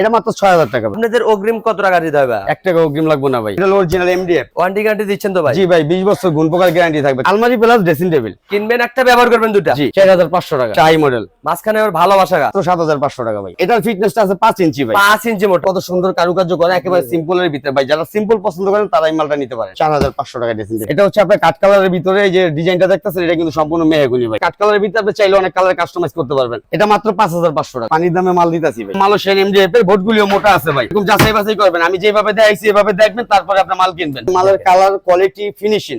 এটা মাত্র ছয় হাজার টাকা আপনাদের অগ্রিম কত টাকা দিতে হবে এক টাকা অগ্রিম লাগবে না ভাই। এটা অরিজিনাল এমডিএফ ওয়ারেন্টি গ্যারান্টি দিচ্ছেন তো ভাই? জি ভাই বিশ বছর গুণ প্রকার গ্যারান্টি থাকবে। আলমারি প্লাস ড্রেসিং টেবিল কিনবেন একটা ব্যবহার করবেন দুটা জি চার হাজার পাঁচশো টাকা। চাই মডেল মাঝখানে আবার ভালোবাসা গা। সাত হাজার পাঁচশো টাকা ভাই। এটার ফিটনেসটা আছে পাঁচ ইঞ্চি ভাই। পাঁচ ইঞ্চি মোটা। কত সুন্দর কারুকার্য করে একেবারে সিম্পল এর ভিতরে। ভাই যারা সিম্পল পছন্দ করেন তারা এই মালটা নিতে পারে। চার হাজার পাঁচশো টাকা ড্রেসিং এটা হচ্ছে আপনার কাঠ কালারের ভিতরে যে ডিজাইনটা দেখতেছেন এটা কিন্তু সম্পূর্ণ মেহগুনি ভাই। কাঠ কালারের ভিতরে আপনি চাইলে অনেক কালার কাস্টমাইজ করতে পারবেন। এটা মাত্র পাঁচ হাজার পাঁচশো টাকা। পানির দামে মাল দিতেছি ভাই। মালয়েশিয়ান এমডিএফ এর ভোটগুলিও মোটা আছে ভাই। এরকম যাচাই বাছাই করবেন। আমি যেভাবে দেখাইছি এভাবে দেখবেন তারপরে আপনার মাল কিনবেন। মালের কালার কোয়ালিটি ফিনিশিং।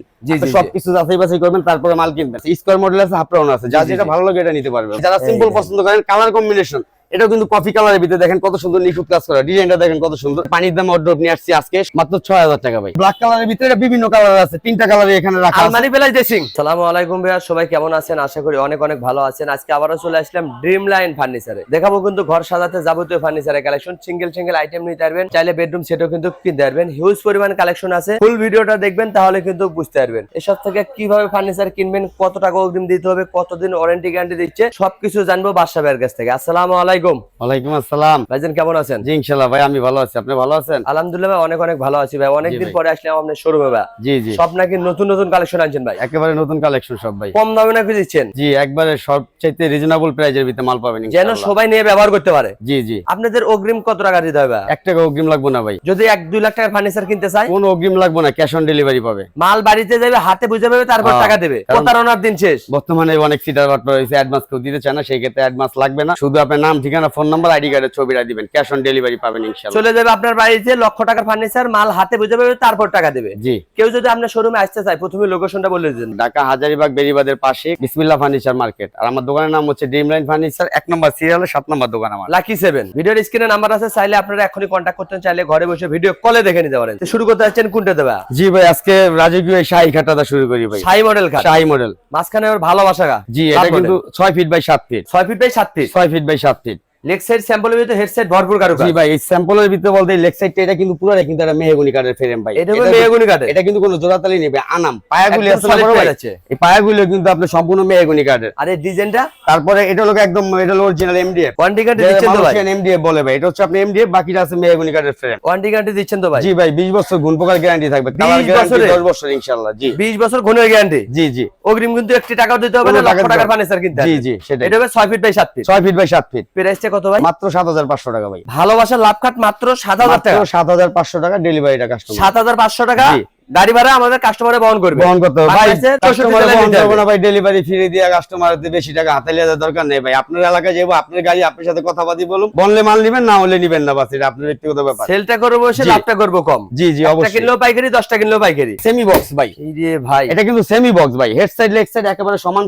সবকিছু যাচাই বাছাই করবেন তারপরে মাল কিনবেন। স্কোয়ার মডেল আছে হাফ রাউন্ড আছে। যা যেটা ভালো লাগে এটা নিতে পারবেন। যারা সিম্পল পছন্দ করেন কালার কম্বিনেশন এটাও কিন্তু কফি কালারের ভিতরে দেখেন কত সুন্দর নিখুঁত কাজ করা। ডিজাইনটা দেখেন কত সুন্দর। পানির দাম অর্ডার নিয়ে আসছি আজকে মাত্র ছয় হাজার টাকা ভাই। ব্ল্যাক কালারের ভিতরে এটা বিভিন্ন কালার আছে তিনটা কালার এখানে রাখা আছে। আলমারি বেলায় ড্রেসিং সালামু আলাইকুম ভাইয়া সবাই কেমন আছেন? আশা করি অনেক অনেক ভালো আছেন। আজকে আবারও চলে আসলাম ড্রিম লাইন ফার্নিচারে দেখাবো কিন্তু ঘর সাজাতে যাবতীয় ফার্নিচারের কালেকশন সিঙ্গেল সিঙ্গেল আইটেম নিতে পারবেন। চাইলে বেডরুম সেটও কিন্তু কিনতে পারবেন। হিউজ পরিমাণ কালেকশন আছে। ফুল ভিডিওটা দেখবেন তাহলে কিন্তু বুঝতে পারবেন। এসব থেকে কীভাবে ফার্নিচার কিনবেন কত টাকা অগ্রিম দিতে হবে কতদিন ওয়ারেন্টি গ্যারান্টি দিচ্ছে সবকিছু জানব বাদশা ভাইয়ের কাছ থেকে। আসসালামু আলাইকুম। ওয়ালাইকুম আসসালাম। ভাইজান কেমন আছেন? জি ইনশাল্লাহ ভাই আমি ভালো আছি। আপনি ভালো আছেন? আলহামদুলিল্লাহ ভাই অনেক অনেক ভালো আছি ভাই। অনেকদিন পরে আসলাম আপনার শোরুমে ভাই। জি জি। সব নাকি নতুন নতুন কালেকশন আনছেন ভাই? একেবারে নতুন কালেকশন সব ভাই। কম দামে নাকি দিচ্ছেন? জি একবারে সবচাইতে রিজনেবল প্রাইজের ভিতরে মাল পাবেন যেন সবাই নিয়ে ব্যবহার করতে পারে। জি জি। আপনাদের অগ্রিম কত টাকা দিতে হবে এক টাকা অগ্রিম লাগবে না ভাই। যদি এক দুই লাখ টাকার ফার্নিচার কিনতে চায়? কোন অগ্রিম লাগবে না ক্যাশ অন ডেলিভারি পাবে। মাল বাড়িতে যাবে হাতে বুঝে পাবে তারপর হ্যাঁ, টাকা দেবে। প্রতারণার দিন শেষ। বর্তমানে অনেক সিটার বাট রয়েছে অ্যাডভান্স কেউ দিতে চায় না সেই ক্ষেত্রে অ্যাডভান্স লাগবে না। শুধু আপনার নাম ঠিকানা ফোন নাম্বার আইডি কার্ডের ছবিটা দিবেন। ক্যাশ অন ডেলিভারি পাবেন ইনশাআল্লাহ। চলে যাবে আপনার বাড়িতে লক্ষ টাকার ফার্নিচার মাল হাতে বুঝে পাবে তারপর টাকা দেবে। জি। কেউ যদি আপনার শোরুমে আসতে চায় প্রথমে লোকেশনটা বলে দিন। ঢাকা হাজারিবাগ বেরিবাদের পাশে বিসমিল্লাহ ফার্নিচার মার্কেট আর আমার দোকানের নাম হচ্ছে ড্রিম লাইন ফার্নিচার এক নম্বর সিরিয়ালের সাত নম্বর দোকান আমার। লাকি সেভেন ভিডিওর স্ক্রিনে নাম্বার আছে চাইলে আপনারা এখনই কন্ট্যাক্ট করতে চাইলে ঘরে বসে ভিডিও কলে দেখে নিতে পারেন। তো শুরু করতে যাচ্ছেন কোনটা দেবা? জি ভাই আজকে রাজকীয় শাহী খাটাটা শুরু করি ভাই। সাই মডেল খাট শাহী মডেল মাঝখানে আবার ভালোবাসা গা জি এটা কিন্তু ছয় ফিট বাই সাত ফিট ছয় ফিট বাই সাত ফিট ছয় ফিট বাই সাত ফিট লেগ সাইড স্যাম্পলের ভিতরে হেডসেট ভরপুর কারু জি ভাই এই স্যাম্পলের ভিতরে বলতে লেগ সাইডটা এটা কিন্তু পুরো কিন্তু একটা মেহগুনি কাঠের ফ্রেম ভাই। এটা মেহগুনি কাঠের। এটা কিন্তু কোনো জোড়াতালি নেবে আনাম। পায়াগুলি আছে বড় ভাই? পেয়ে এই পায়াগুলো কিন্তু আপনি সম্পূর্ণ মেহগুনি কাঠের। আর এই ডিজাইনটা তারপরে এটা হলো একদম এটা হলো অরিজিনাল এমডিএফ গ্যারান্টি দিচ্ছেন তো ভাই? এমডিএফ বলে ভাই এটা হচ্ছে আপনি এমডিএফ বাকিটা আছে মেহগুনি কাঠের ফ্রেম গ্যারান্টি দিচ্ছেন তো ভাই? জি ভাই 20 বছর গুণ গ্যারান্টি থাকবে। কালার গ্যারান্টি 10 বছর ইনশাআল্লাহ জি। 20 বছর ঘনের গ্যারান্টি জি জি। অগ্রিম কিন্তু একটি টাকাও দিতে হবে না লক্ষ টাকা টাকার ফার্নিচার কিনতে জি। জি সেটাই। এটা হবে 6 feet by 7 feet 6 feet by 7 feet প্রাইসটা কত ভাই? মাত্র 7500 টাকা ভাই। ভালোবাসার লাভ কাট মাত্র 7000 টাকা হাজার 7500 টাকা ডেলিভারিটা কাস্টমার 7500 টাকা। জি। গাড়ি ভাড়া আমাদের কাস্টমারে বহন করবে। বহন করতে হবে। ভাই বাংলাদেশে 64 কাস্টমার বহন করব না ভাই ডেলিভারি ফ্রি দিয়ে কাস্টমারদের বেশি টাকা হাতে লিয়ে দরকার নেই ভাই। আপনার এলাকায় যাব আপনার গাড়ি আপনার সাথে কথা বাদি বলুন। বললে মাল নিবেন না হলে নিবেন না বাস এটা আপনার ব্যক্তিগত ব্যাপার। সেলটা করব জি। লাভটা করব কম। জি জি অবশ্যই। কিনলেও পাইকারি 10টা কিনলেও পাইকারি। সেমি বক্স ভাই। এই যে ভাই। এটা কিন্তু সেমি বক্স ভাই। হেড সাইড লেগ সাইড একেবারে সমান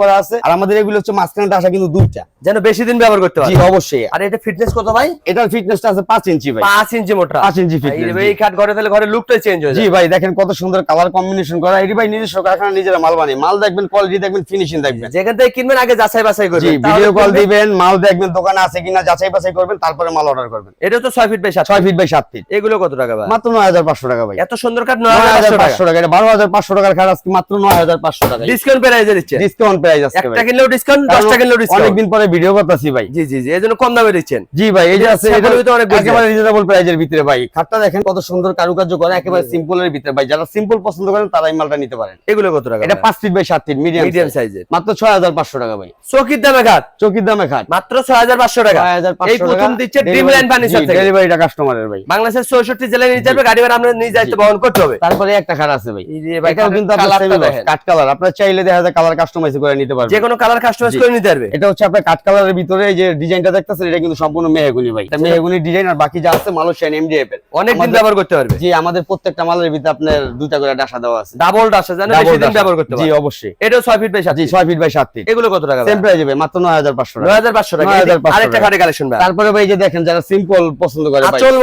করা আছে। আর আমাদের এগুলো হচ্ছে মাঝখানটা আসা কিন্তু দুইটা। যেন বেশি দিন ব্যবহার করতে জি অবশ্যই। আর এটা ফিটনেস কত ভাই? এটার ফিটনেসটা আছে 5 ইঞ্চি ভাই। 5 ইঞ্চি মোটা। 5 ইঞ্চি ফিটনেস ভাই, এই কাঠ ঘরে তাহলে ঘরে লুকটাই চেঞ্জ হয়ে জি ভাই দেখেন কত সুন্দর কালার কম্বিনেশন করা। এটি ভাই নিজস্ব কারখানা নিজেরা মাল বানায়। মাল দেখবেন কোয়ালিটি দেখবেন ফিনিশিং দেখবেন। যেখান থেকে কিনবেন আগে যাচাই বাছাই করবেন। ভিডিও কল দিবেন মাল দেখবেন দোকানে আছে কিনা যাচাই বাছাই করবেন তারপরে মাল অর্ডার করবেন। এটা তো 6 ফিট বাই 7 ছয় ফিট বাই সাত ফিট এগুলো কত টাকা ভাই? মাত্র নয় হাজার পাঁচশো টাকা ভাই। এত সুন্দর হাজার 9500 টাকা। টাকা। এটা বারো হাজার পাঁচশো টাকার খাট আজকে মাত্র নয় হাজার পাঁচশো টাকা। ডিসকাউন্ট প্রাইসে দিচ্ছেন। ডিসকাউন্ট প্রাইস আজকে একটা কিনলেও ডিসকাউন্ট 10টা কিনলেও ডিসকাউন্ট অনেকদিন পরে ভিডিও করতেছি ভাই। জি জি জি এজন্য কম দামে দিচ্ছেন। জি ভাই এই যে আছে এটা ভিতরে অনেক। একেবারে রিজনেবল প্রাইজের ভিতরে ভাই। খাটটা দেখেন কত সুন্দর কারুকার্য করে একেবারে সিম্পল এর ভিতরে ভাই যারা সিম্পল পছন্দ করেন তারা এই মালটা নিতে পারেন। এগুলো কত টাকা এটা পাঁচ ফিট বাই সাত ফিট মিডিয়াম মিডিয়াম সাইজের মাত্র ছয় হাজার পাঁচশো টাকা ভাই। চকির দামে খাট? চকির দামে খাট। মাত্র 6500 টাকা। এই প্রথম দিচ্ছে ড্রিম লাইন ফার্নিচার থেকে। ডেলিভারিটা কাস্টমারের ভাই। বাংলাদেশের 64 জেলায় নিয়ে যাবে গাড়ি ভাড়া আমরা নিয়ে যাইতে বহন করতে হবে। তারপরে একটা খাট আছে ভাই। এই যে ভাই এটাও কিন্তু আপনার semi box, কালার আপনার চাইলে দেখা যায় কালার কাস্টমাইজ করে নিতে পারবেন। যে কোনো কালার কাস্টমাইজ করে নিতে পারবে। এটা হচ্ছে আপনার কাঠ কালারের ভিতরে এই যে ডিজাইনটা দেখতেছেন এটা কিন্তু সম্পূর্ণ মেহগুনি ভাই। এটা মেহগুনি ডিজাইন আর বাকি যা আছে মালয়েশিয়ান এমডিএফ এর অনেক দিন ব্যবহার করতে পারবে। জি আমাদের প্রত্যেকটা মালের ভিতরে আপনার দুইটা করে ডাসা দেওয়া আছে। ডাবল ডাসা জানেন বেশি দিন ব্যবহার করতে জি অবশ্যই। এটাও 6 ফিট বাই 7 জি ছয় ফিট বাই সাত ফিট এগুলো কত টাকা সেম প্রাইস হবে মাত্র নয় হাজার পাঁচশো টাকা। 9500 টাকা। আরেকটা। খাটে কালেকশন ভাই। তারপরে ভাই যে দেখেন যারা সিম্পল পছন্দ করে ভাই আঁচল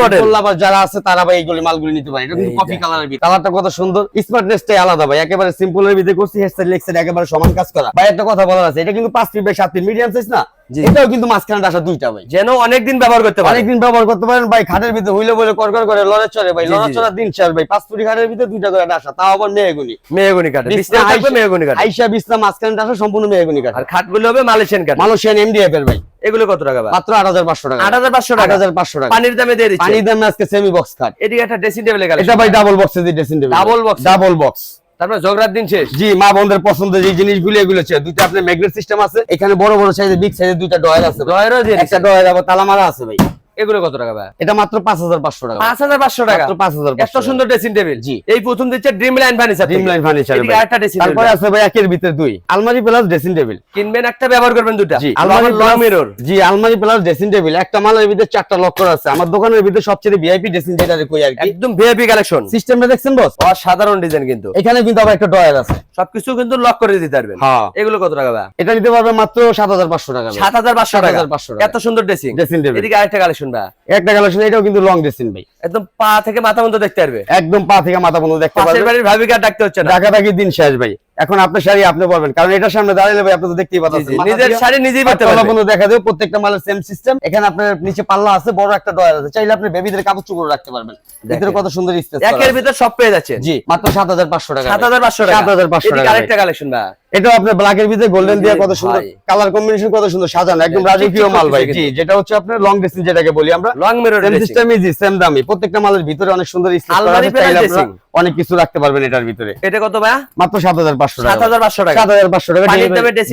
যারা আছে তারা ভাই এইগুলি মালগুলি নিতে পারে। এটা কিন্তু কফি কালারের ভিতরে। কালারটা কত সুন্দর। স্মার্টনেসটাই আলাদা ভাই। একেবারে সিম্পল এর ভিতরে করছি হেডসেট লেগসেট একেবারে সমান কাজ করা। ভাই একটা কথা বলার আছে এটা কিন্তু পাঁচ ফিট বাই সাত ফিট মিডিয়াম সাইজ না। এটাও কিন্তু মাঝখানে ডাসা দুইটা ভাই। যেন অনেকদিন ব্যবহার করতে পারে। অনেকদিন ব্যবহার করতে পারেন ভাই খাটের ভিতরে হইলে বলে করকর করে লড়ে চড়ে ভাই লড়া জি। দিন শেষ ভাই পাঁচ ফুটি খাটের ভিতরে দুইটা করে ডাসা তাও আবার মেয়েগুনি মেহগনি কাঠ বিছনা থাকবে আইসা- মেহগনি কাঠ। আইসা বিছনা মাঝখানে ডাসা সম্পূর্ণ মেয়েগুনি কাঠ। আর খাটগুলো হবে মালয়েশিয়ান কাঠ। মালয়েশিয়ান এমডিএফ এর ভাই। এগুলো কত টাকা মাত্র আট হাজার পাঁচশো টাকা। আট হাজার পাঁচশো আট টাকা হাজার পাঁচশো টাকা। পানির দামে দিয়ে দিচ্ছে। পানির দামে আজকে সেমি বক্স খাট এদিকে একটা ড্রেসিং টেবিলে গেল। এটা ভাই ডাবল বক্সে dressing table Double box? Double box তারপরে ঝগড়ার দিন শেষ। জি মা বন্ধের পছন্দের যে জিনিসগুলো এগুলো আছে দুইটা আপনার ম্যাগনেট সিস্টেম আছে। এখানে বড় বড় সাইজের বিগ সাইজের দুইটা ডয়ার আছে ডয়ারও আছে একটা ডয়ার আবার তালা মারা আছে ভাই। এগুলো কত টাকা ভাই? এটা মাত্র পাঁচ হাজার পাঁচশো টাকা। পাঁচ হাজার পাঁচশো টাকা। মাত্র পাঁচ হাজার এত সুন্দর ড্রেসিং টেবিল জি। এই প্রথম দিচ্ছে dream line furniture dream line furniture আরেকটা ড্রেসিং তারপরে আছে ভাই একের ভিতরে দুই। আলমারি প্লাস ড্রেসিং টেবিল কিনবেন একটা ব্যবহার করবেন দুটা জি আলমারি লং মিরর জি আলমারি প্লাস ড্রেসিং টেবিল একটা মালের ভিতরে চারটা লক করা আছে। আমার দোকানের ভিতরে সবচেয়ে ভিআইপি ড্রেসিং টেবিল কই আর কি। একদম ভিআইপি কালেকশন সিস্টেমটা দেখছেন বস অসাধারণ ডিজাইন কিন্তু। এখানে কিন্তু আবার একটা ডয়ার আছে। সবকিছু কিন্তু লক করে দিতে পারবেন। হ্যাঁ। এগুলো কত টাকা ভাই? এটা নিতে পারবে মাত্র সাত হাজার পাঁচশো টাকা ভাই। সাত হাজার পাঁচশো টাকা। 7,500 টাকা। এত সুন্দর ড্রেসিং ড্রেসিং টেবিল এদিকে আরেকটা কালেকশন ভাই। একটা কালেকশন এটাও কিন্তু লং ড্রেসিং ভাই। একদম পা থেকে মাথা পর্যন্ত দেখতে পারবে। একদম পা থেকে মাথা পর্যন্ত দেখতে পাশের বাড়ির ভাবিকা ডাকতে হচ্ছে না। ঢাকা থাকি দিন শেষ ভাই। এখন আপনার শাড়ি আপনি বলবেন কারণ এটার সামনে দাঁড়ালে ভাই আপনি তো দেখতেই পাচ্ছেন নিজের শাড়ি নিজেই পড়তে তলা পারবে পর্যন্ত দেখা যাবে প্রত্যেকটা মালের সেম সিস্টেম এখানে আপনার নিচে পাল্লা আছে বড় একটা ডয়ার আছে। চাইলে আপনি বেবিদের কাপড় চুপড় রাখতে পারবেন। ভিতরে কত সুন্দর স্পেস একের ভিতর সব পেয়ে যাচ্ছে জি মাত্র সাত হাজার পাঁচশো টাকা সাত হাজার পাঁচশো টাকা। সাত হাজার পাঁচশো এদিকে টাকা আরেকটা কালেকশন ভাই। এটাও আপনার ব্ল্যাকের ভিতরে গোল্ডেন দিয়ে কত সুন্দর কালার কম্বিনেশন কত সুন্দর সাজানো একদম রাজকীয় মাল ভাই। জি যেটা হচ্ছে আপনার লং ড্রেসিং যেটাকে বলি আমরা। Long mirror same system easy same দামি প্রত্যেকটা মালের ভিতরে অনেক সুন্দর স্পেস আলমারি পেলায় dressing। অনেক কিছু রাখতে পারবেন এটার ভিতরে। এটা কত ভাই মাত্র সাত হাজার পাঁচশো সাত টাকা হাজার পাঁচশো টাকা। সাত হাজার পাঁচশো টাকা।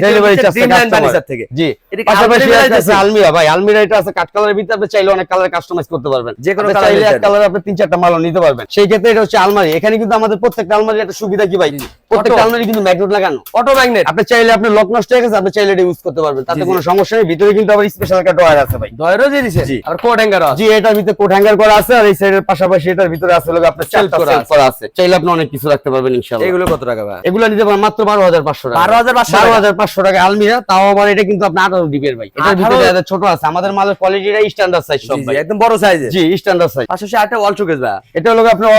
ডেলিভারি Furniture থেকে। জি। এদিকে পাশাপাশি আছে? আলমিরা ভাই। আলমিরা এটা আছে কাঠ কালারের ভিতরে আপনি চাইলে অনেক কালার কাস্টমাইজ করতে পারবেন। যে কোনো এক কালার আপনি তিন চারটা মাল নিতে পারবেন। সেই ক্ষেত্রে এটা হচ্ছে আলমারি এখানে কিন্তু আমাদের প্রত্যেকটা আলমারি একটা সুবিধা কি ভাই? প্রত্যেকটা আলমারি কিন্তু ম্যাগনেট লাগানো। অটো ম্যাগনেট আপনি চাইলে আপনি লক নষ্ট হয়ে গেছে আপনি চাইলে এটা ইউজ করতে পারবেন। তাতে জি, জি। কোনো সমস্যা নেই। ভিতরে কিন্তু আবার স্পেশাল একটা ডয়ার আছে ভাই। দয়েরও দিয়ে দিছে? জি। আর কোট হ্যাঙ্গার জি এটার ভিতরে কোট হ্যাঙ্গার করা আছে আর এই সাইডের পাশাপাশি এটার ভিতরে আছে লোক আপনার Shelf করা আছে। চাইলে আপনি অনেক কিছু রাখতে পারবেন ইনশাআল্লাহ। এগুলো কত টাকা ভাই? এগুলো নিতে পারেন মাত্র বারো হাজার পাঁচশো টাকা। 12,500 টাকা। বারো হাজার পাঁচশো টাকা আলমিরা তাও আবার এটা কিন্তু আপনি আঠারো ডিপের ভাই। এটার ভিতরে এত ছোট আছে। আমাদের মালের কোয়ালিটিটা স্ট্যান্ডার্ড সাইজ সব জি, জি, ভাই। একদম বড় সাইজে জি স্ট্যান্ডার্ড সাইজ পাশাপাশি আরেকটা ওয়াল শোকেস ভাই। এটা হলো আপনার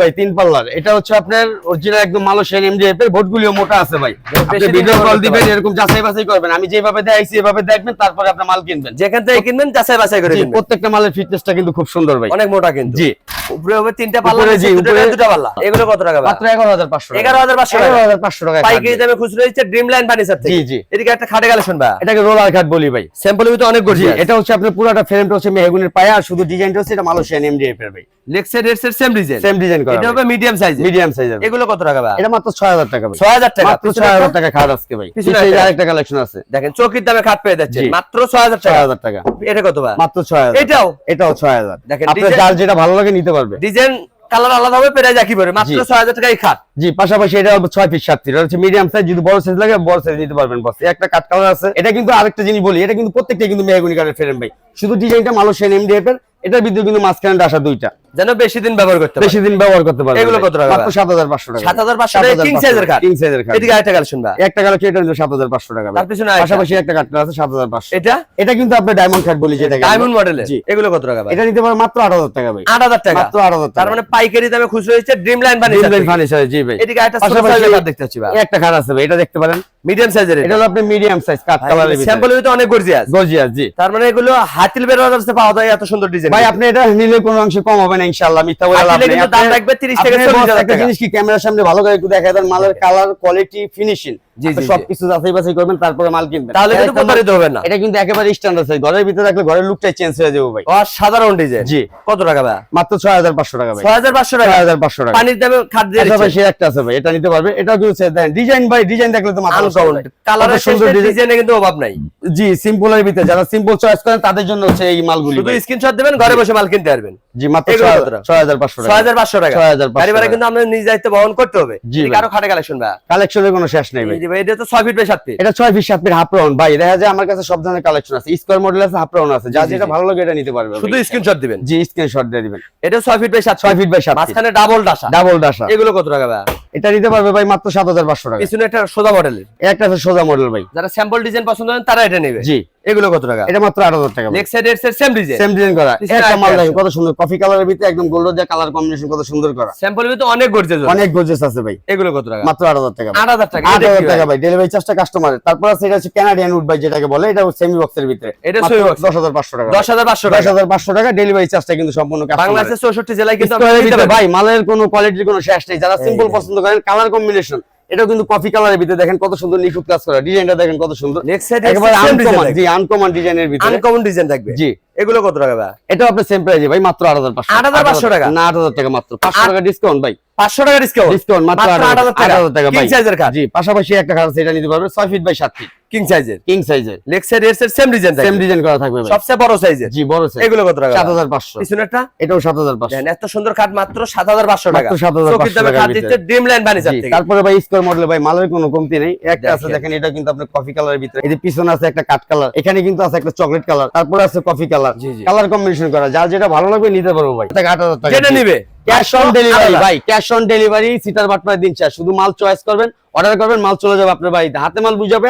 ভাই তিন পাল্লার। এটা হচ্ছে আপনার অরিজিনাল একদম মালয়েশিয়ান এর বোর্ডগুলিও মোটা আছে ভাই। আপনি ভিডিও কল দিবেন এরকম যাচাই বাছাই করবেন। আমি যেভাবে দেখাইছি এভাবে দেখবেন তারপরে আপনি মাল কিনবেন। যেখান থেকে কিনবেন যাচাই বাছাই করে কিনবেন। প্রত্যেকটা মালের ফিটনেসটা কিন্তু খুব সুন্দর ভাই। অনেক মোটা কিন্তু। জি। উপরে হবে তিনটা পাল্লা জি, উপরে- দুটো পাল্লা। এগুলো কত টাকা মাত্র এগারো হাজার পাঁচশো এগারো হাজার পাঁচশো টাকা। এগারো হাজার পাঁচশো টাকা পাইকারি দামে খুচরো দিচ্ছে ড্রিম লাইন ফার্নিচার থেকে। জি, জি। এদিকে একটা খাটে কালেকশন ভাই। এটাকে রোলার কাট বলি ভাই। স্যাম্পলের ভিতরে অনেক গর্জিয়াস এটা হচ্ছে আপনার পুরোটা ফ্রেমটা হচ্ছে মেহগুনের পায়া আর শুধু ডিজাইনটা হচ্ছে এটা মালয়েশিয়ান এমডিএফ এর ভাই। লেক্সের রেটসের সেম ডিজাইন সেম ডিজাইন করা এটা হবে মিডিয়াম সাইজ মিডিয়াম সাইজের এগুলো কত টাকা ভাই? এটা মাত্র ছয় হাজার টাকা ছয় হাজার টাকা ছয় হাজার টাকা খাট আজকে ভাই। পিছনে পিছনে একটা- আরেকটা কালেকশন আছে। দেখেন চৌকির দামে খাট পেয়ে যাচ্ছে মাত্র ছয় হাজার ছয় হাজার টাকা। এটা কত মাত্র ছয় হাজার এটাও? এটাও ছয় হাজার দেখেন, আপনার যার যেটা ভালো লাগে নিতে পারবে। ডিজাইন কালার আলাদা হবে পেরে একই পড়ে মাত্র জি। ছয় হাজার টাকাই খাট। জি পাশাপাশি এটা হবে ছয় ফিট সাত ফিট হচ্ছে মিডিয়াম সাইজ যদি বড় সাইজ লাগে বড় সাইজ নিতে পারবেন বস একটা কাট কালার আছে। এটা কিন্তু আরেকটা জিনিস বলি এটা কিন্তু প্রত্যেকটা কিন্তু মেহগুনি কাঠের ফ্রেম ভাই। শুধু ডিজাইনটা মালয়েশিয়ান এমডিএফ এর এটার ভিতরে কিন্তু মাঝখানে আসা দুইটা। যেন বেশি দিন ব্যবহার করতে পারে। বেশি দিন ব্যবহার করতে পারবেন এগুলো কত টাকা? মাত্র সাত হাজার পাঁচশো টাকা। 7,500 টাকা size এর খাট। কিং সাইজের খাট। এদিকে আরেকটা কালেকশন ভাই একটা কালার এটা কিন্তু সাত হাজার পাঁচশো টাকা। তার পিছনে আরেকটা। পাশাপাশি একটা কাঠ আছে সাত হাজার পাঁচশো। এটা? এটা কিন্তু আপনার ডায়মন্ড কাঠ বলি আমরা। ডায়মন্ড মডেলের জি। এগুলো কত টাকা ভাই? এটা নিতে পারেন মাত্র আট হাজার টাকা ভাই। আট হাজার টাকা? মাত্র আট হাজার টাকা। তার মানে পাইকারি দামে খুচরো হচ্ছে ড্রিম লাইন বানিয়ে ফার্নিচার জি ভাই। এদিকে একটা ছোট সাইজের খাট দেখতে পাচ্ছি ভাই। একটা খাট আছে ভাই এটা দেখতে পারেন। মিডিয়াম সাইজের এটা। হলো আপনি মিডিয়াম সাইজ কাঠ কালারের ভিতরে স্যাম্পলের ভিতরে অনেক গর্জিয়াস গর্জিয়াস জি। তার মানে এগুলো হাতিল বের অবস্থা পাওয়া যায় এত সুন্দর ডিজাইন ভাই আপনি এটা নিলে কোনো অংশে কম হবে না ইনশাআল্লাহ মিথ্যা বলে লাভ নেই। দাম রাখবে 30 থেকে 40 বস একটা টাকা। জিনিস কি ক্যামেরার সামনে ভালো করে একটু দেখা দেন মালের কালার কোয়ালিটি ফিনিশিং। সবকিছু যাচাই বাছাই করবেন তারপরে মাল কিনবেন। তাহলে কিন্তু প্রতারিত না। এটা কিন্তু একেবারে স্ট্যান্ডার্ড সাইজ ঘরের ভিতরে রাখলে ঘরের লুকটাই চেঞ্জ হয়ে যাবে ভাই। অসাধারণ ডিজাইন জি। কত টাকা ভাই? মাত্র ছয় হাজার পাঁচশো টাকা ভাই। ছয় হাজার পাঁচশো টাকা। ছয় হাজার পাঁচশো টাকা। পানির দামে খাট দিয়ে দিচ্ছে। পাশাপাশি একটা আছে ভাই এটা নিতে পারবে। এটাও কিন্তু ডিজাইন বাই ডিজাইন দেখলে তো মাথা নষ্ট আনকাউন্ট কালারের সুন্দর ডিজাইনে কিন্তু অভাব নাই। জি সিম্পলের ভিতরে। যারা সিম্পল চয়েস করেন তাদের জন্য হচ্ছে এই মালগুলি শুধু ভাই। স্ক্রিনশট দিবেন ঘরে বসে মাল কিনতে পারবেন। জি মাত্র এগুলো ছয় কত টাকা? ছয় হাজার পাঁচশো ছয় টাকা হাজার পাঁচশো টাকা। 6,500 গাড়ি ভাড়া কিন্তু আপনার নিজ দায়িত্ব বহন করতে হবে। জি এদিকে আরও খাটে কালেকশন ভাই। কালেকশনের কোনো শেষ নেই ভাই। যে ভাই, এটা তো ছয় ফিট বাই সাত ফিট এটা ছয় ফিট সাত ফিট হাফ রাউন্ড ভাই দেখা যায় আমার কাছে সব ধরনের কালেকশন আছে। স্কোয়ার মডেল আছে হাফ রাউন্ড আছে। যা যেটা ভালো লাগে এটা নিতে পারবে শুধু। স্ক্রিনশট দিবেন। জি স্ক্রিনশট দিয়ে দিবেন। এটা ছয় ফিট বাই সাত ছয় ফিট বাই সাত ফিট মাঝখানে ডাবল ডাসা ডাবল ডাসা এগুলো কত টাকা ভাই? এটা নিতে পারবে ভাই মাত্র সাত হাজার পাঁচশো টাকা। পিছনে একটা সোজা মডেলের একটা আছে সোজা মডেল ভাই। যারা স্যাম্পল ডিজাইন পছন্দ করেন তারা এটা নেবে। জি। এগুলো কত টাকা? এটা মাত্র আট হাজার টাকা নেক সাইড এর সেম ডিজাইন সেম ডিজাইন করা। একটা মাল দেখেন কত সুন্দর। কফি কালারের ভিতরে একদম কালার কম্বিনেশন কত সুন্দর করা। ভিতরে অনেক গর্জেস অনেক গর্জেস আছে ভাই। এগুলো কত টাকা? মাত্র আট হাজার টাকা আট হাজার টাকা। আট এটা হাজার কি টাকা ভাই? ডেলিভারি চার্জটা কাস্টমারের তারপর আছে এটা হচ্ছে ক্যানাডিয়ান উড ভাই যেটাকে বলে এটা সেমি বক্সের ভিতরে। এটা। দশ হাজার পাঁচশো টাকা। দশ হাজার পাঁচশো দশ টাকা হাজার পাঁচশো টাকা ডেলিভারি চার্জটা কিন্তু সম্পূর্ণ। বাংলাদেশের চৌষট্টি জেলায় কিন্তু। ভাই মালের কোনো কোয়ালিটির কোনো শেষ নেই। যারা সিম্পল পছন্দ করেন কালার কম্বিনেশন এটাও কিন্তু কফি কালারের ভিতরে দেখেন কত সুন্দর নিখুঁত কাজ করা। ডিজাইনটা দেখেন কত সুন্দর। নেক্সট সাইড একেবারে আনকমন জি আনকমন ডিজাইনের ভিতরে। আনকমন ডিজাইন থাকবে জি। এগুলো কত টাকা ভাই? এটা আপনার সেম প্রাইজে ভাই মাত্র আট হাজার পাঁচশো 8,500 টাকা? না আট হাজার টাকা মাত্র। পাঁচশো আট- টাকা ডিসকাউন্ট ভাই। পাঁচশো টাকা ডিসকাউন্ট ডিসকাউন্ট মাত্র মাত্র আট হাজার 8,000 টাকা। টাকা ভাই। কিং সাইজের খাট জি পাশাপাশি একটা খাট আছে এটা নিতে পারবে ছয় ফিট বাই সাত ফিট কিং সাইজের কিং সাইজের লেগ সাইড এর সেম ডিজাইন সেম থাকবে। ডিজাইন করা থাকবে ভাই। সবচেয়ে বড় সাইজের জি বড় সাইজ এগুলো কত টাকা সাত হাজার পাঁচশো। পিছনেরটা এটাও সাত হাজার পাঁচশো। দেখেন এত সুন্দর খাট মাত্র সাত হাজার পাঁচশো টাকা। মাত্র 7,500 চৌকির দামে টাকার খাট। দিচ্ছে ড্রিম লাইন জি, থেকে। তারপরে ভাই স্কোয়ার মডেল ভাই মালের কোনো কমতি নেই। একটা আছে দেখেন। দেখেন এটা কিন্তু আপনার কফি কালারের ভিতরে। এই যে পিছনে আছে একটা কাট কালার এখানে কিন্তু আছে একটা চকলেট কালার তারপরে আছে কফি কালার জি। কালার কম্বিনেশন করা। যার যেটা ভালো লাগবে নিতে পারব ভাই। এটা আট হাজার টাকা যেটা নিবে। ক্যাশ অন ডেলিভারি ভাই ক্যাশ অন ডেলিভারি সিটার বাটপার দিন চাই শুধু মাল চয়েস করবেন অর্ডার করবেন মাল চলে যাবে আপনার বাড়িতে। হাতে মাল বুঝাবে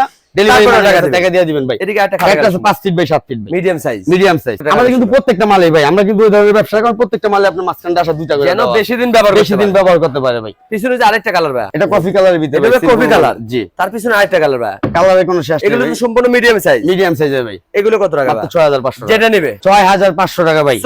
টাকা দিয়ে দিবেন ভাই। একটা একটা পাঁচ ফিট বাই সাত feet medium size medium size আমাদের কিন্তু প্রত্যেকটা মালে ভাই আমরা কিন্তু ওই ধরনের ব্যবসা করি প্রত্যেকটা মালে আপনার মাঝখানটা আসা দুইটা করে বেশি দিন ব্যবহার বেশি দিন ব্যবহার করতে পারে ভাই। পিছনে যে আরেকটা কালার ভাই। এটা কফি কালারের ভিতরে এটা। জি। তার পিছনে আরেকটা কালার ভাই। কালারের কোনো শেষ এগুলো তো সম্পূর্ণ মিডিয়াম সাইজ মিডিয়াম সাইজের ভাই। এগুলো কত টাকা? ছয় হাজার পাঁচশো যেটা নিবে। ছয় হাজার পাঁচশো টাকা ভাই।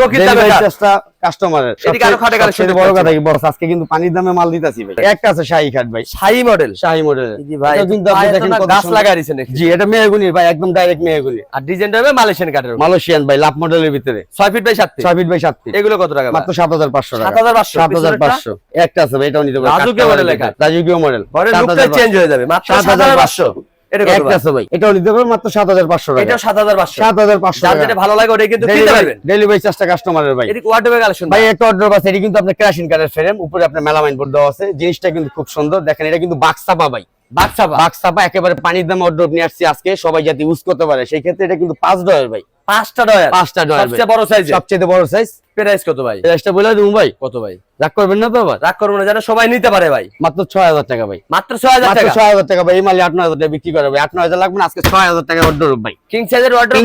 কাস্টমারের এদিকে আরও খাটে collection বড় কথা কি বড় আজকে কিন্তু পানির দামে মাল দিতাছি ভাই। একটা আছে শাহী খাট ভাই। শাহি মডেল শাহী মডেলের ভাই এটা কিন্তু আপনি দেখেন কত গাছ। লাগাই দিয়েছেন জি এটা মেহগুনির ভাই একদম ডাইরেক্ট মেহগুনি। আর ডিজাইনটা হবে মালয়েশিয়ান উপর। মালয়েশিয়ান ভাই লাভ মডেলের ভিতরে। ছয় ফিট বাই সাত ফিট ছয় ফিট বাই সাত ফিট এগুলো কত টাকা মাত্র সাত হাজার পাঁচশো টাকা। 7,500 সাত হাজার পিছনেরটা? পাঁচশো। একটা আছে ভাই এটাও নিতে পারবেন রাজকীয় model লেখা। রাজকীয় মডেল ঘরের লুকটা চেঞ্জ হয়ে যাবে। মাত্র সাত হাজার পাঁচশো। এটা কত আছে ভাই? এটাও নিতে পারবেন মাত্র সাত হাজার পাঁচশো টাকা। এটাও সাত হাজার পাঁচশো। সাত হাজার পাঁচশো যার টাকা। যেটা ভালো লাগে ওটাই কিন্তু কিনতে ডেলিভারি পারবেন। ডেলিভারি চার্জটা কাস্টমারের ভাই। এদিকে ওয়ার্ডরোবের কালেকশন ভাই একটা অর্ডার আছে এটি কিন্তু আপনার ক্রাশিং ফ্রেম উপরে আপনার মেলামাইন বোর্ড দেওয়া আছে। জিনিসটা কিন্তু খুব সুন্দর। দেখেন এটা কিন্তু বাক্সাপা ভাই। বাক্সাপা বাক্সাপা একেবারে পানির দাম অর্ডার নিয়ে আসছি আজকে। সবাই যাতে ইউজ করতে পারে সেই ক্ষেত্রে এটা কিন্তু পাঁচ ডলার ভাই। পাঁচটা ডয়ার। পাঁচটা সবচেয়ে বড় সাইজ সবচেয়ে বড় সাইজ প্রাইস কত ভাই? প্রাইসটা বলে দিবো ভাই। কত ভাই? রাগ করবেন না তো আবার? রাগ করব না যেন সবাই নিতে পারে ভাই। মাত্র ছয় হাজার টাকা ভাই। মাত্র ছয় হাজার টাকা? ছয় হাজার টাকা ভাই এই মালে আট নয় হাজার টাকা বিক্রি করে ভাই। আট নয় হাজার লাগবে না আজকে ছয় হাজার টাকা অর্ডার ভাই। কিং সাইজের অর্ডার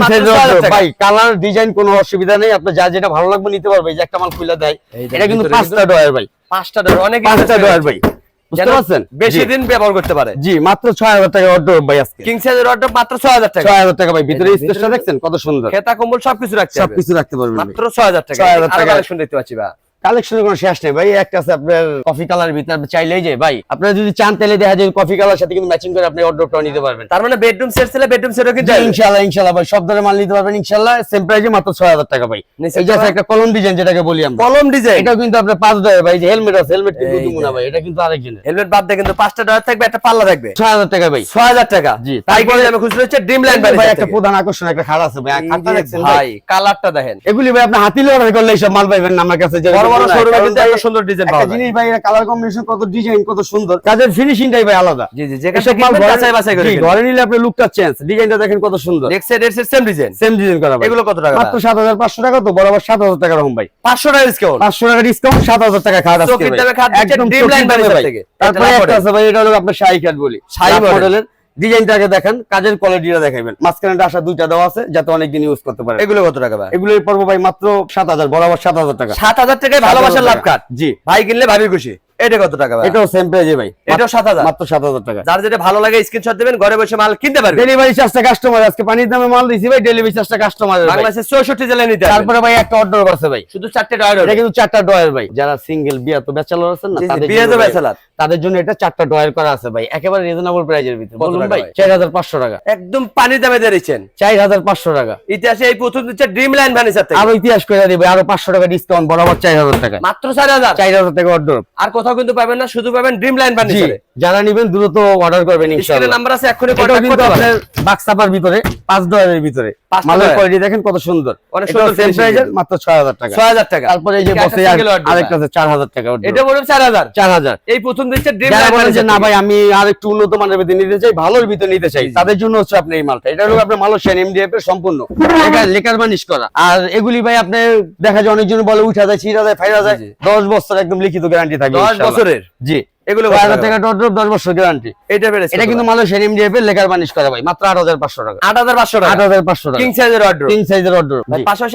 ভাই কালার ডিজাইন কোনো অসুবিধা নেই। আপনার যা যেটা ভালো লাগবে নিতে পারবে। এই যে একটা মাল খুলে দেয় এটা কিন্তু পাঁচটা ডয়ার ভাই। পাঁচটা ডয়ার অনেক পাঁচটা ডয়ার ভাই। বুঝতে পারছেন? বেশি দিন ব্যবহার করতে পারে। জি মাত্র ছয় হাজার টাকা অর্ডার ভাই আজকে। কিং সাইজের অর্ডার মাত্র ছয় হাজার টাকা। ছয় হাজার টাকা ভাই ভিতরে স্পেসটা দেখছেন কত সুন্দর। খেতা কম্বল সবকিছু রাখতে সবকিছু রাখতে পারবেন মাত্র ছয় হাজার টাকা। 6,000 আরও টাকা। কালেকশন পাচ্ছি ভাই। কালেকশনের কোনো শেষ নেই। ভাই একটা আছে আপনার কফি কালার ভিতরে আপনি চাইলেই যে ভাই আপনারা যদি চান তাহলে দেখা যায় কফি কালার সাথে কিন্তু ম্যাচিং করে আপনি অর্ডারটা নিতে পারবেন। তার মানে বেডরুম সেট ছিল বেডরুম সেটও কিন্তু ইনশাআল্লাহ ইনশাআল্লাহ ভাই সব ধরনের মাল নিতে পারবেন ইনশাআল্লাহ সেম প্রাইসে মাত্র ছয় হাজার টাকা ভাই। এই যে আছে একটা কলম ডিজাইন যেটাকে বলি আমরা। কলম ডিজাইন এটাও কিন্তু আপনার পাঁচ ডয়ার ভাই যে হেলমেট আছে হেলমেট কিন্তু দিব ভাই এটা কিন্তু আরেকজনের। হেলমেট বাদ দিয়ে কিন্তু পাঁচটা ডয়ার থাকবে একটা পাল্লা থাকবে। ছয় হাজার টাকা ভাই। ছয় হাজার টাকা? জি, তাই তারপরে- আমি খুশি হচ্ছে ড্রিম লাইন ভাই একটা প্রধান আকর্ষণ একটা খাট আছে ভাই খাটটা দেখছেন ভাই কালারটা দেখেন। এগুলি ভাই আপনি হাতিলে অর্ডার করলে সব মাল পাইবেন না আমার কাছে যে বড় বড় শোরুমে কিন্তু একটা সুন্দর ডিজাইন পাওয়া যায়। জিনিস ভাই কালার কম্বিনেশন কত ডিজাইন কত সুন্দর। কাজের ফিনিশিংটাই ভাই আলাদা। জি জি মাল কিনবেন ঘরে- বাছাই করে ঘরে নিলে আপনি লুকটা চেঞ্জ ডিজাইনটা দেখেন কত সুন্দর। নেক্সট এর সেম ডিজাইন সেম ডিজাইন করা ভাই। এগুলো কত টাকা মাত্র সাত হাজার পাঁচশো টাকা তো বরাবর সাত হাজার টাকা রকম ভাই। 500 টাকা ডিসকাউন্ট পাঁচশো টাকা ডিসকাউন্ট সাত হাজার টাকা খাট দিচ্ছে একদম দামে বাজার ভাই। থেকে। তারপরে একটা আছে ভাই এটা হলো আপনার শাহী বলি। শাহী মডেলের ডিজাইনটাকে দেখেন কাজের কোয়ালিটিটা দেখাবেন মাঝখানে আসা দুইটা দেওয়া আছে যাতে অনেকদিন ইউজ করতে পারে এগুলো কত টাকা ভাই? এগুলো পর্ব ভাই মাত্র সাত হাজার বরাবর সাত হাজার টাকা। 7000 টাকায় ভালোবাসার 7,000 লাভ। কাট জি। ভাই কিনলে ভাবি খুশি। এটা কত টাকা ভাই? এটাও সেম প্রাইজে ভাই। এটাও 7000 মাত্র সাত হাজার টাকা। যার যেটা ভালো লাগে স্ক্রিনশট দিবেন ঘরে বসে মাল কিনতে পারবেন। ডেলিভারি চার্জটা কাস্টমার আজকে পানির দামে মাল দিছি ভাই ডেলিভারি চার্জটা কাস্টমার বাংলাদেশের 64 জেলায় নিতে তারপরে ভাই একটা অর্ডার আছে ভাই। শুধু চারটে ডয়ার এটা কিন্তু চারটা ডয়ার ভাই। যারা সিঙ্গেল বিয়া তো ব্যাচেলর আছেন না তাদের বিয়ে তো ব্যাচেলর। তাদের জন্য এটা চারটা ডয়ার করা আছে ভাই। একেবারে রিজনেবল প্রাইজের ভিতরে। বলুন ভাই ভাই? চার হাজার পাঁচশো টাকা। একদম পানির দামে দিয়েছেন চার হাজার পাঁচশো টাকা। ইতিহাসে এই প্রথম দিচ্ছে ড্রিম লাইন ফার্নিচার থেকে। আরও ইতিহাস করে দিবে আরও পাঁচশো টাকা ডিসকাউন্ট বরাবর চার হাজার টাকা। মাত্র 4000 চার হাজার টাকা অর্ডার আর কোথাও কিন্তু পাবেন না শুধু পাবেন ড্রিম লাইন ফার্নিচারে যারা নিবেন দ্রুত অর্ডার করবেন ইনশাআল্লাহ। নাম্বার আছে এটাও কন্টাক্ট করতে পারেন। বাক্সাপার ভিতরে পাঁচ ডলারের ভিতরে। মালের কোয়ালিটি দেখেন কত সুন্দর। অনেক সুন্দর এর কিন্তু। মাত্র ছয় হাজার টাকা। 6000 টাকা। তারপরে এই যে বসে আরেকটা আছে চার হাজার টাকা এটা বলুন 4000 চার হাজার। এই প্রথম দিচ্ছে ড্রিম লাইন বলেন যে না ভাই আমি আর একটু উন্নত মানের ভিতরে নিতে চাই ভালোর ভিতরে নিতে চাই। তাদের জন্য হচ্ছে আপনি এই মালটা। এটা হলো আপনার মালয়েশিয়ান এমডিএফ এর সম্পূর্ণ। লেকার- লেকার বানিশ করা। আর এগুলি ভাই আপনি দেখা যায় অনেকজন বলে উঠা যায় ছিড়া যায় ফাইরা যায়। জি, জি। দশ বছর একদম লিখিত গ্যারান্টি থাকবে। 10। বছরের। জি। এগুলো টাকা বছর গ্যারান্টি। এটা পেরেছে এটা কিন্তু এমডিএফ এর লেকার বানিশ করা ভাই মাত্র আট হাজার পাঁচশো টাকা। টাকা। টাকা। কিং সাইজের অর্ডার তিন সাইজের অর্ডার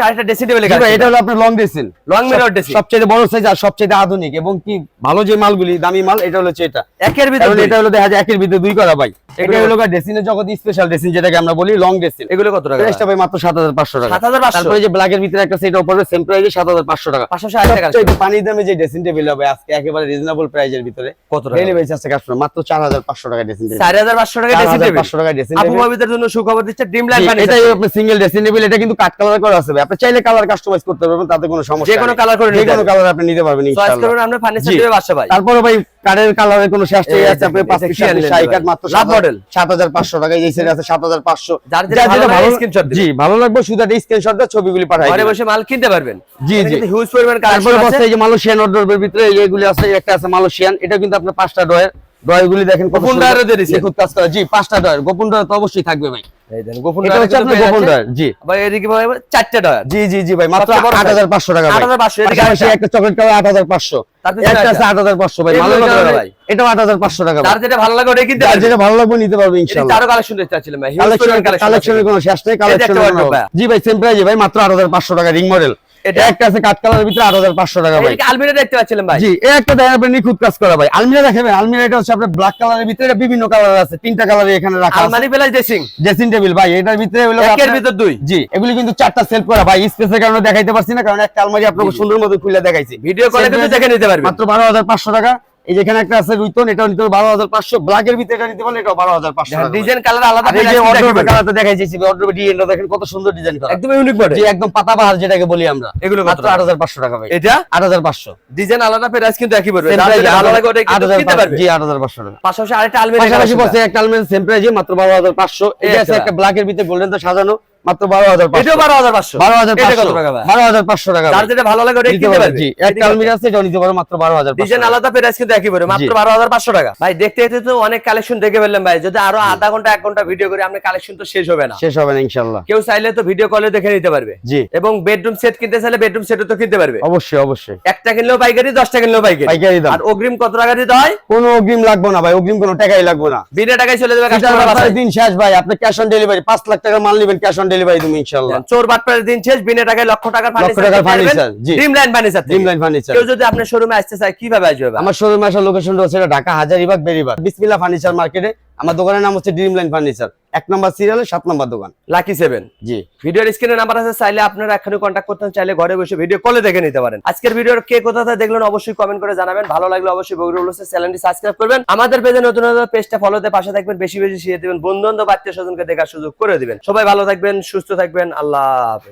আরেকটা টেবিল এটা হলো আপনার long dressing long mirror dressing সবচেয়ে বড় সাইজ আর সবচেয়ে আধুনিক এবং কি ভালো যে মালগুলি দামি মাল এটা হলো এটা। একের ভিতরে এটা হলো দেখা যায় একের ভিতরে দুই করা ভাই। এটা হলো এর জগৎ স্পেশাল ড্রেসিং যেটাকে আমরা বলি লং ড্রেসিং এগুলো কত টাকা? প্রাইসটা ভাই মাত্র সাত হাজার পাঁচশো টাকা। সাত হাজার পাঁচশো? তারপরে যে ব্ল্যাকের ভিতরে একটা সেট পড়বে সেম প্রাইসে সাত হাজার পাঁচশো টাকা। পাশাপাশি আরেকটা কালেকশন। সবচেয়ে পানি দামে যে ড্রেসিং টেবিল হবে আজকে একেবারে রিজনেবল প্রাইসের ভিতরে কত টাকা? ডেলিভারি চার্জ কাস্টমার মাত্র চার হাজার পাঁচশো টাকা ড্রেসিং টেবিল চার হাজার পাঁচশো টাকা ড্রেসিং টেবিল পাঁচশো টাকা ড্রেসিং আপু ভাবিদের জন্য সুখবর দিচ্ছে ড্রিম লাইন এটাই আপনার সিঙ্গেল ড্রেসিং টেবিল এটা কিন্তু কাট কালার করা আছে আপনি চাইলে কালার কাস্টমাইজ করতে পারবেন তাতে কোনো সমস্যা যে কোনো কালার করে যে কোনো কালার আপনি নিতে পারবেন চয়েস ইনশাআল্লাহ। আপনি ফার্নিচার জি। বাসা ভাই। তারপরে ভাই কাঠের কালারের কোনো শেষ নেই আছে আপনি দেখেন, পাঁচ এটা পিস কি আনলেন শাড়ি ভাই? কাঠ মাত্র লাভ মডেল। সাত হাজার পাঁচশো টাকা এই সেট আছে সাত হাজার পাঁচশো। যার যেটা ভালো লাগে জি ভালো লাগবে শুধু একটা স্ক্রিনশট দিয়ে ছবিগুলি পাঠাই ঘরে দিবেন। বসে মাল কিনতে পারবেন। জি, জি। হিউজ পরিমাণ তারপরে বসে এই যে মালয়েশিয়ান অর্ডারের ভিতরে এই আছে একটা আছে মালয়েশিয়ান এটা কিন্তু আপনার পাঁচটা ডয়ের ডয়গুলি দেখেন গোপন সুন্দর। ড্রয়ারও দিয়ে দিছেন। নিখুঁত কাজ করা। জি পাঁচটা ডয়ার গোপন ডয়ার তো অবশ্যই থাকবে ভাই। এই দেন গোপন এটা আপনার গোপন ডয়ার জি। ভাই এদিকে ভাই চারটা ডয়ার জি জি জি ভাই মাত্র টাকা 8,500 এদিকে পাশাপাশি একটা চকলেট কালার আট হাজার পাঁচশো। তার পিছনে একটা আছে একটা। আট হাজার পাঁচশো ভাই এগুলো মালয়েশিয়ান ভাই? এটাও আট হাজার পাঁচশো টাকা যার যেটা ভালো লাগে ওটাই কিনতে যার যেটা ভালো লাগবে নিতে পারবে এটা ইনশাআল্লাহ আরও কালেকশন দেখতে চাচ্ছিলাম ভাই। কালেকশন কালেকশনের কোনো শেষ নেই কালেকশন ভাই। জি ভাই সেম প্রাইজে ভাই মাত্র আট হাজার পাঁচশো টাকা রিং মডেল এটা? একটা আছে কাঠ কালারের ভিতরে আট হাজার পাঁচশো টাকা ভাই। আলমিরা দেখতে পাচ্ছিলাম ভাই? জি এই একটা দেখেন আপনি নিখুঁত কাজ করা ভাই। আলমিরা দেখেন আলমিরা এটা হচ্ছে আপনার ব্ল্যাক কালারের ভিতরে এটা বিভিন্ন কালার আছে। তিনটা কালার এখানে রাখা আছে। আলমারি প্লাস ড্রেসিং ড্রেসিং টেবিল ভাই এটার ভিতরে হলো একের ভিতর দুই? জি এগুলি কিন্তু চারটা সেলফ করা ভাই। স্পেসের কারণে দেখাইতে পারছি না কারণ একটা আলমারি আপনাকে সুন্দর মতো খুলে দেখাইছি। ভিডিও কলে কিন্তু দেখে নিতে পারবেন। মাত্র বারো হাজার পাঁচশো টাকা। এই যেখানে একটা আছে রুইতন এটাও নিতে বারো হাজার পাঁচশো। ব্ল্যাকের ভিতরে এটা নিতে পারলে এটাও বারো হাজার পাঁচশো টাকা ডিজাইন কালার আলাদা যে price অর্ডার ডিজাইনটা দেখেন কত সুন্দর ডিজাইন করা। একদম ইউনিক জি একদম পাতা বাহার যেটাকে বলি আমরা। এগুলো মাত্র? আট হাজার পাঁচশো টাকা ভাই। এটা? আট হাজার পাঁচশো। ডিজাইন আলাদা প্রাইস কিন্তু একই পড়বে। ভালো আট হাজার- জি আট হাজার পাঁচশো টাকা। পাশাপাশি আরেকটা আলমিরা পাশাপাশি বসে একটা আলমেন সেম প্রাইজে মাত্র বারো হাজার পাঁচশো। এটা আছে একটা। একটা ব্ল্যাকের ভিতরে গোল্ডেন তো সাজানো। মাত্র বারো হাজার পাঁচশো। বারো হাজার পাঁচশো। বারো হাজার পাঁচশো। টাকা ভাই? বারো হাজার পাঁচশো টাকা যার যেটা ভালো লাগে ওটাই নিতে পারবে, পারবে। জি একটা আলমিরা আছে এটাও নিতে পারো মাত্র বারো হাজার ডিজাইন আলাদা প্রাইস কিন্তু একই পড়বে মাত্র বারো হাজার পাঁচশো টাকা। ভাই দেখতে দেখতে তো অনেক কালেকশন দেখে ফেললাম ভাই। যদি আরও আধা ঘণ্টা এক ঘণ্টা ভিডিও করে আপনি কালেকশন তো শেষ হবে না। শেষ হবে না ইনশাল্লাহ কেউ চাইলে তো ভিডিও কলে দেখে নিতে পারবে। জি। এবং বেডরুম সেট কিনতে চাইলে বেডরুম সেটও তো কিনতে পারবে। অবশ্যই অবশ্যই। একটা কিনলেও পাইকারি দশটা কিনলেও পাইকারি। পাইকারি দাম। আর অগ্রিম কত টাকা দিতে হয় কোনো অগ্রিম লাগবে না ভাই অগ্রিম কোনো টাকাই লাগবে না। বিনা টাকায় চলে যাবে দিন শেষ ভাই আপনি ক্যাশ অন ডেলিভারি পাঁচ লাখ মাল নেবেন ক্যাশ অন ডেলিভারি ইনশাআল্লাহ। চোর বাটপাড়ের দিন শেষ বিনা টাকায় লক্ষ টাকার লক্ষ টাকার ফার্নিচার জি। ফার্নিচার ফার্নিচার কেউ যদি আপনার শোরুমে আসতে চায় কীভাবে আসবে আমার শোরুমে আসার লোকেশনটা হচ্ছে ঢাকা হাজারিবাগ বেরিবাগ। বিসমিল্লাহ ফার্নিচার মার্কেটে আমার দোকানের নাম হচ্ছে ড্রিম লাইন ফার্নিচার এক নম্বর সিরিয়ালে সাত নম্বর দোকান। Lucky seven ji. ভিডিওর স্ক্রিনে নাম্বার আছে চাইলে আপনারা এখানে কন্ট্যাক্ট করতে চাইলে ঘরে বসে ভিডিও কলে দেখে নিতে পারেন। আজকের ভিডিওর কে কোথা থেকে দেখলেন অবশ্যই কমেন্ট করে জানাবেন। ভালো লাগলে অবশ্যই বগুড়া বলছে চ্যানেলটি সাবস্ক্রাইব করবেন। আমাদের পেজে নতুন নতুন পেজটা ফলো দিয়ে পাশে থাকবেন বেশি বেশি শিখে দিবেন। বন্ধু বান্ধব আত্মীয় স্বজনকে দেখার সুযোগ করে দিবেন। সবাই ভালো থাকবেন সুস্থ থাকবেন। আল্লাহ হাফেজ।